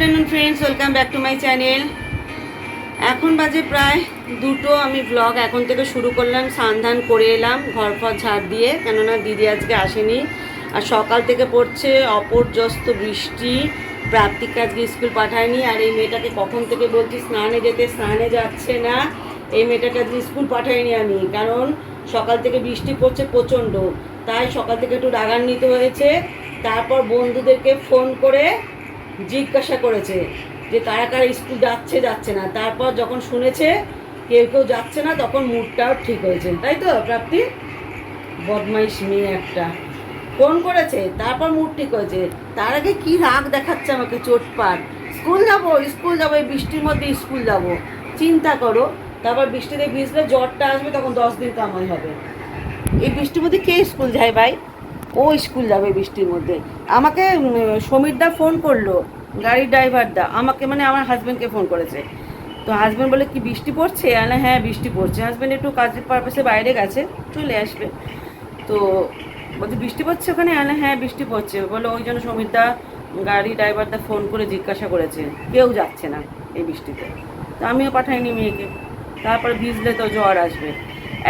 Afternoon friends welcome back to my channel এখন বাজে প্রায় দুটো, আমি ব্লগ এখন থেকে শুরু করলাম, সান্ধান করে এলাম ঘর ফর ঝাড় দিয়ে, কেননা দিদি আজকে আসেনি। আর সকাল থেকে পড়ছে অপর্যস্ত বৃষ্টি, প্রাপ্তিকে আজকে স্কুল পাঠায়নি, আর এই মেয়েটাকে কখন থেকে বলছি, স্নানে যেতে, স্নানে যাচ্ছে না। এই মেয়েটাকে আজকে স্কুল পাঠাইনি আমি, কারণ সকাল থেকে বৃষ্টি পড়ছে প্রচণ্ড। তাই সকাল থেকে একটু রাগান্বিত হয়েছে। তারপর বন্ধুদেরকে ফোন করে জিজ্ঞাসা করেছে যে কারা কারা স্কুল যাচ্ছে যাচ্ছে না। তারপর যখন শুনেছে, কেউ কেউ যাচ্ছে না, তখন মুডটাও ঠিক হয়েছে। তাই তো, প্রাপ্তি? বদমাইশ মেয়ে একটা। ফোন করেছে, তারপর মুড ঠিক হয়েছে। তার আগে কি রাগ দেখাচ্ছে আমাকে চোটপাট স্কুল যাব, স্কুল যাব, এই বৃষ্টির মধ্যে স্কুল যাব। চিন্তা করো, তারপর বৃষ্টিতে ভিজলে জ্বরটা আসবে, তখন দশ দিন কামাই হবে। এই বৃষ্টির মধ্যে কে স্কুল যায় ভাই? ও স্কুল যাবে বৃষ্টির মধ্যে। আমাকে সমীরদা ফোন করল, গাড়ির ড্রাইভারদা আমাকে মানে আমার হাজব্যান্ডকে ফোন করেছে। তো হাজব্যান্ড বলে, কি বৃষ্টি পড়ছে? আলে হ্যাঁ বৃষ্টি পড়ছে। হাজব্যান্ড একটু কাজের পারপাসে বাইরে গেছে, চলে আসবে। তো বলছে, বৃষ্টি পড়ছে ওখানে? আলে হ্যাঁ বৃষ্টি পড়ছে। বলে ওই জন্য সমীরদা গাড়ি ড্রাইভারদা ফোন করে জিজ্ঞাসা করেছে, কেউ যাচ্ছে না এই বৃষ্টিতে। তো আমিও পাঠাইনি মেয়েকে। তারপর ভিজলে তো জ্বর আসবে।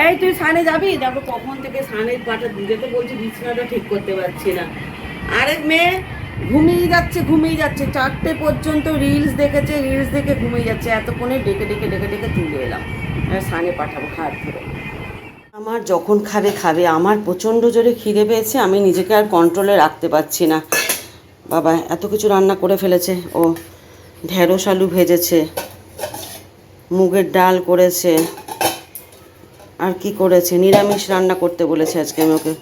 এই তুই সানে যাবি? দেখো কখন থেকে সানের পাটা তো বলছি বিছানাটা ঠিক করতে পারছি না। আরেক মেয়ে ঘুমিয়ে যাচ্ছে ঘুমিয়ে যাচ্ছে। চারটে পর্যন্ত রিলস দেখেছে রিলস দেখে ঘুমিয়ে যাচ্ছে। এতক্ষণে ডেকে ডেকে ডেকে ডেকে তুলে এলাম। সানে পাঠাবো, খাওয়ার ধরে আমার যখন খাবে খাবে। আমার প্রচণ্ড জোরে খিদে পেয়েছে। আমি নিজেকে আর কন্ট্রোলে রাখতে পারছি না। বাবা, এত কিছু রান্না করে ফেলেছে। ও ঢেঁড়স আলু ভেজেছে, মুগের ডাল করেছে। আর কি করেছে? নিরামিষ রান্না করতে বলেছে আজকে আমি ওকে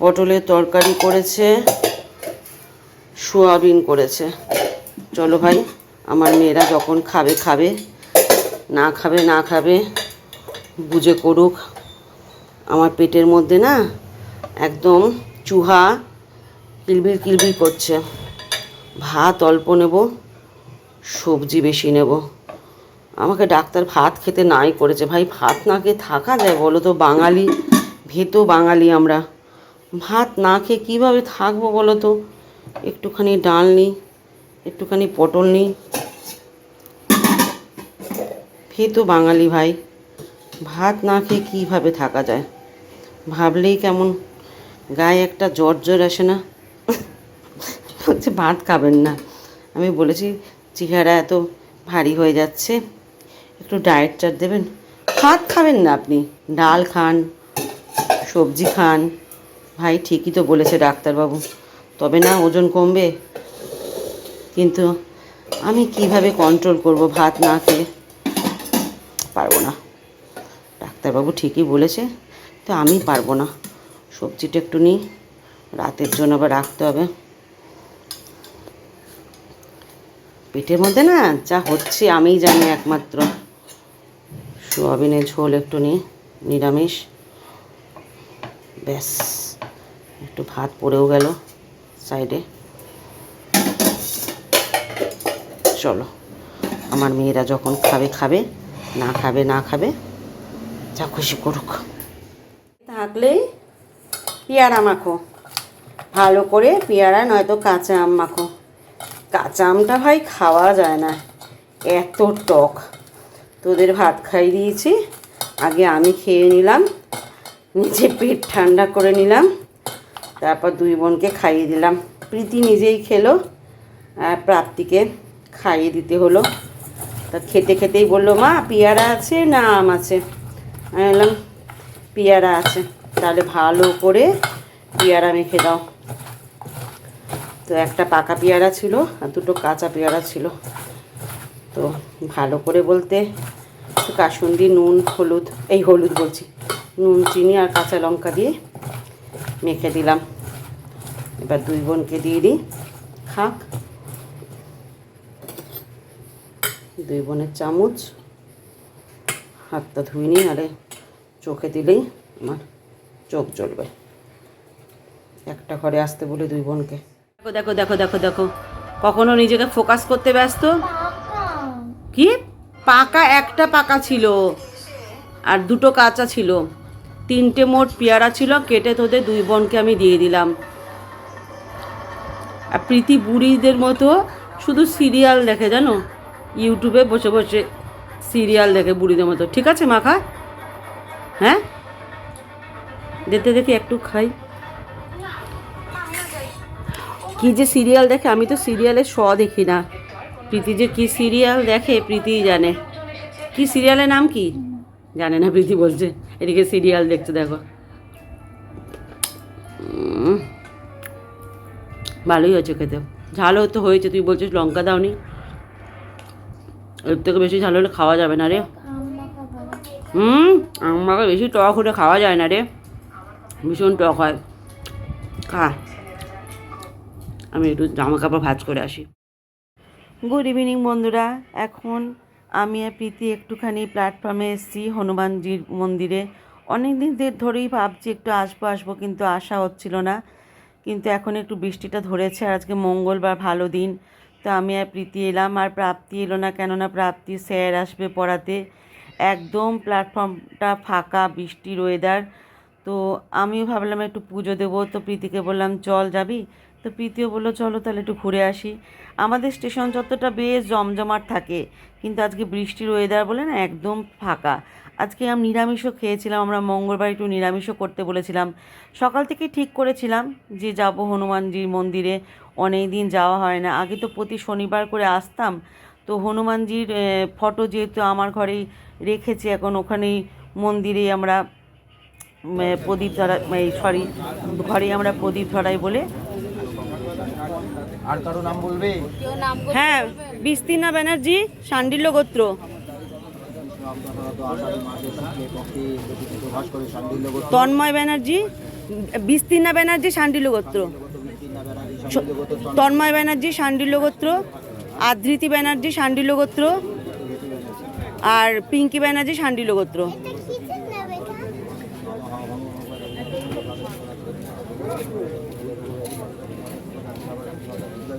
পটলের তরকারি করেছে, সোয়াবিন করেছে। চলো ভাই, আমার মেয়েরা যখন খাবে খাবে, না খাবে না খাবে, বুঝে করুক। আমার পেটের মধ্যে না একদম চুহা কিলবির কিলবির করছে। ভাত অল্প নেব, সবজি বেশি নেব। আমাকে ডাক্তার ভাত খেতে নাই করেছে। ভাই, ভাত না খেয়ে থাকা যায় বলো তো? বাঙালি, ভেতো বাঙালি আমরা। ভাত না খেয়ে কীভাবে থাকব বলো তো? একটুখানি ডাল নিই একটুখানি পটল নিই ভেতো বাঙালি ভাই, ভাত না খেয়ে কীভাবে থাকা যায়? ভাবলেই কেমন, গায়ে একটা জ্বর জ্বর আসে না। হচ্ছে ভাত খাবেন না। আমি বলেছি, চেহারা এত ভারী হয়ে যাচ্ছে। একটু ডায়েট চাট দেবেন। ভাত খাবেন না আপনি, ডাল খান, সবজি খান। ভাই, ঠিকই তো বলেছে ডাক্তারবাবু, তবে না ওজন কমবে। কিন্তু আমি কীভাবে কন্ট্রোল করব ভাত না খেয়ে? পারব না। ডাক্তারবাবু ঠিকই বলেছে, তো আমি পারব না। সবজিটা একটু নিই, রাতের জন্য আবার রাখতে হবে। পেটের মধ্যে না যা হচ্ছে আমিই জানি একমাত্র। সোয়াবিনের ঝোল একটু নিই নিরামিষ। ব্যাস, একটু ভাত পড়েও গেল সাইডে। চলো, আমার মেয়েরা যখন খাবে খাবে, না খাবে না খাবে, যা খুশি করুক। থাকলেই পেয়ারা মাখো। ভালো করে পেয়ারা, নয়তো কাঁচা আম মাখো। কাঁচা আমটা ভাই খাওয়া যায় না। এত টক। তোদের ভাত খাই দিয়েছি। আগে আমি খেয়ে নিলাম, নিজে পেট ঠান্ডা করে নিলাম, তারপর দুই বোনকে খাইয়ে দিলাম। প্রীতি নিজেই খেলো, আর প্রাপ্তিকে খাইয়ে দিতে হলো। তা খেতে খেতেই বলল, মা, পেয়ারা আছে না আম আছে? আমি বললাম, পেয়ারা আছে, তাহলে ভালো করে পেয়ারা মেখে দাও। তো একটা পাকা পেয়ারা ছিল আর দুটো কাঁচা পেয়ারা ছিল। তো ভালো করে বলতে কাসুন্দি, নুন, হলুদ, এই হলুদ বলছি, নুন, চিনি আর কাঁচা লঙ্কা দিয়ে মেখে দিলাম। এবার দুই বোনকে দিয়ে দিই, খাক। দুই বোনের চামচ, হাতটা ধুই নিই আরে চোখে দিলেই আমার চোখ জ্বলবে। একটা ঘরে আসতে বলে দুই বোনকে। দেখো দেখো দেখো দেখো দেখো কখনো নিজেকে ফোকাস করতে ব্যস্ত কি? পাকা একটা পাকা ছিল। আর দুটো কাঁচা ছিল। তিনটে মোট পেয়ারা ছিল, কেটে তোদের দুই বোনকে আমি দিয়ে দিলাম। আর প্রীতি বুড়িদের মতো শুধু সিরিয়াল দেখে, জানো? ইউটিউবে বসে বসে সিরিয়াল দেখে বুড়িদের মতো। ঠিক আছে, মাখা? হ্যাঁ? দেখতে দেখি, একটু খাই। কি যে সিরিয়াল দেখে, আমি তো সিরিয়ালের শ দেখি না। প্রীতি যে কি সিরিয়াল দেখে, প্রীতিই জানে। কি সিরিয়ালের নাম কি? জানে না প্রীতি বলছে। এদিকে সিরিয়াল দেখতে দেখো। ভালোই হয়েছে খেতে। ঝালও তো হয়েছে, তুই বলছিস লঙ্কা দাওনি? এর থেকে বেশি ঝাল হলে খাওয়া যাবে না রে। হুম, আমাকে বেশি টক হলে খাওয়া যায় না রে। ভীষণ টক হয়। খা। আমি একটু জামা কাপড় ভাজ করে আসি। গুড ইভিনিং বন্ধুরা। এখন আমি আর প্রীতি একটুখানি প্ল্যাটফর্মে এসেছি হনুমানজির মন্দিরে। অনেক দিন ধরেই ভাবছি একটু আসব আসব, কিন্তু আসা হচ্ছিল না। কিন্তু এখন একটু বৃষ্টিটা ধরেছে, আর আজকে মঙ্গলবার ভালো দিন। তো আমি আর প্রীতি এলাম, আর প্রাপ্তি এলো না কেননা প্রাপ্তি স্যার আসবে পড়াতে। একদম প্ল্যাটফর্মটা ফাঁকা, বৃষ্টির ওয়েদার তো আমিও ভাবলাম একটু পুজো দেবো। তো প্রীতিকে বললাম, চল যাবি? তো প্রীতিও বলল, চলো তাহলে একটু ঘুরে আসি। আমাদের স্টেশন চত্বরটা বেশ জমজমাট থাকে, কিন্তু আজকে বৃষ্টির ওয়েদার বলে না একদম ফাঁকা। আজকে আমি নিরামিষও খেয়েছিলাম, আমরা মঙ্গলবার একটু নিরামিষও করতে বলেছিলাম। সকাল থেকে ঠিক করেছিলাম যে যাব হনুমানজির মন্দিরে, অনেক দিন যাওয়া হয় না। আগে তো প্রতি শনিবার করে আসতাম, তো হনুমানজির ফটো যেহেতু আমার ঘরেই রেখেছি, এখন ওখানেই মন্দিরে আমরা প্রদীপ ধরা সরি ঘরেই আমরা প্রদীপ ধরাই বলে আর কারও নাম বলবে? হ্যাঁ বিস্তীর্ণা ব্যানার্জি শান্ডিল্য গোত্র। তন্ময় ব্যানার্জি বিস্তীর্ণা ব্যানার্জি শান্ডিল্য গোত্র। তন্ময় ব্যানার্জি শান্ডিল্য গোত্র। আদৃতি ব্যানার্জি শান্ডিল্য গোত্র। আর পিঙ্কি ব্যানার্জি শান্ডিল্য গোত্র আদৃতি ব্যানার্জি বললেন ওম বিষ্ণু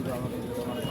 আষাঢ় মাসে শুক্লে পক্ষে প্রকাশ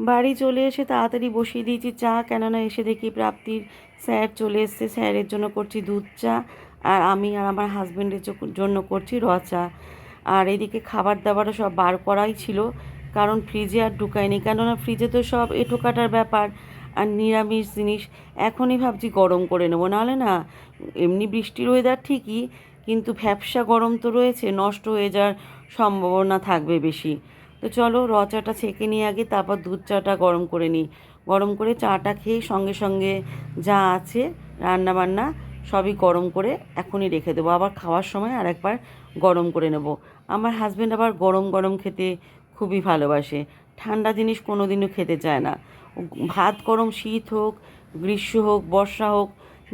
বাড়ি চলে এসে তাড়াতাড়ি বসিয়ে দিয়েছি চা, কেননা এসে দেখি প্রাপ্তির স্যার চলে এসছে। স্যারের জন্য করছি দুধ চা আর আমি আর আমার হাজব্যান্ডের জন্য করছি র চা। আর এদিকে খাবার দাবারও সব বার করাই ছিল, কারণ ফ্রিজে আর ঢুকায়নি কেননা ফ্রিজে তো সব এঁটো কাটার ব্যাপার আর নিরামিষ জিনিস, এখনই ভাবছি গরম করে নেব। নাহলে না, এমনি বৃষ্টির ওয়েদার ঠিকই, কিন্তু ভ্যাবসা গরম তো রয়েছে, নষ্ট হয়ে যাওয়ার সম্ভাবনা থাকবে বেশি। তো চলো র চাটা ছেঁকে নিয়ে আগে, তারপর দুধ চাটা গরম করে নিই। গরম করে চাটা খেয়ে সঙ্গে সঙ্গে যা আছে রান্না বান্না সবই গরম করে এখনই রেখে দেবো। আবার খাওয়ার সময় আর একবার গরম করে নেব। আমার হাজব্যান্ড আবার গরম গরম খেতে খুবই ভালোবাসে। ঠান্ডা জিনিস কোনো দিনও খেতে চায় না। ভাত গরম শীত হোক, গ্রীষ্ম হোক, বর্ষা হোক,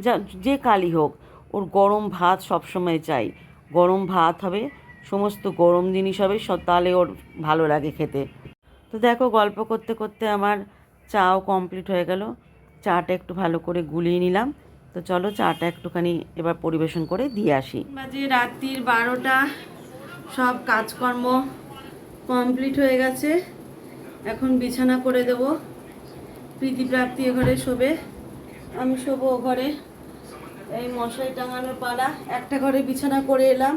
যা, যে কালই হোক, ওর গরম ভাত সবসময় চাই। গরম ভাত হবে সমস্ত গরম জিনিস হবে তাহলে ওর ভালো লাগে খেতে। তো দেখো, গল্প করতে করতে আমার চাও কমপ্লিট হয়ে গেল। চাটা একটু ভালো করে গুলিয়ে নিলাম। তো চলো, চাটা একটুখানি এবার পরিবেশন করে দিয়ে আসি। বাজে রাত্রির বারোটা, সব কাজকর্ম কমপ্লিট হয়ে গেছে। এখন বিছানা করে দেব। প্রীতি প্রাপ্তি এ ঘরে শোবে, আমি শোবো ও ঘরে। এই মশারি টাঙানোর পালা, একটা ঘরে বিছানা করে এলাম।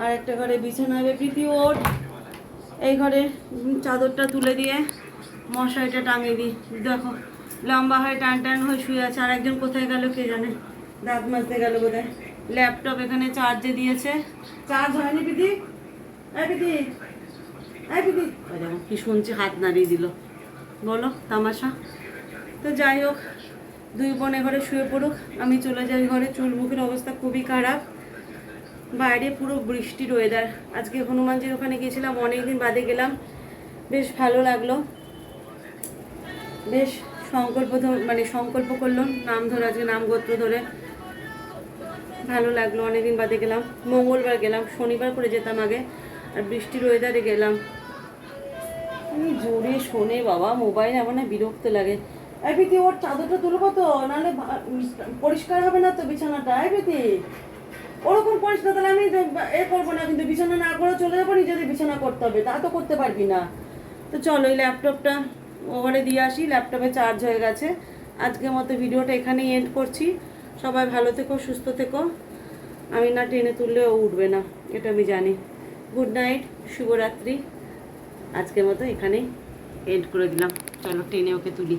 আর একটা ঘরে বিছানা হবে প্রীতি ওঠ এই ঘরে চাদরটা তুলে দিয়ে মশারিটা টাঙিয়ে দিই। দেখো, লম্বা হয়ে টান টান হয়ে শুয়ে আছে। আর একজন কোথায় গেল কে জানে? দাঁত মাজতে গেল বোধহয়। ল্যাপটপ এখানে চার্জে দিয়েছে। চার্জ হয়নি প্রীতি? এই কি শুনছি, হাত নাড়িয়ে দিল। বলো, তামাশা। তো যাই হোক, দুই বোন এ ঘরে শুয়ে পড়ুক। আমি চলে যাই ঘরে। চুল মুখের অবস্থা খুবই খারাপ। বাইরে পুরো বৃষ্টির ওয়েদার আজকে হনুমানজির ওখানে গিয়েছিলাম, অনেকদিন বাদে গেলাম। বেশ ভালো লাগল। বেশ সংকল্প মানে সংকল্প করল, নাম ধরে, আজকে নাম গোত্র ধরে। ভালো লাগল, অনেকদিন বাদে গেলাম। মঙ্গলবার গেলাম, শনিবার করে যেতাম আগে, আর বৃষ্টির ওয়েদারে গেলাম। জোরে শোনে বাবা মোবাইল আমার না বিরক্ত লাগে। এই প্রীতি ওর চাদরটা তুলবো তো? নাহলে পরিষ্কার হবে না তো বিছানাটা? এই ওরকম পরিষ্কার তাহলে আমি এ করব না, কিন্তু বিছানা না করে চলে যাব নিজেদের বিছানা করতে হবে, তা তো করতে পারবি না। তো চলো, এই ল্যাপটপটা ওভারে দিয়ে আসি, ল্যাপটপে চার্জ হয়ে গেছে। আজকের মতো ভিডিওটা এখানেই এন্ড করছি। সবাই ভালো থেকো, সুস্থ থেকো। আমি না টেনে তুললে ও উঠবে না, এটা আমি জানি। গুড নাইট শুভরাত্রি। আজকের মতো এখানেই এন্ড করে দিলাম। চলো, টেনে ওকে তুলি।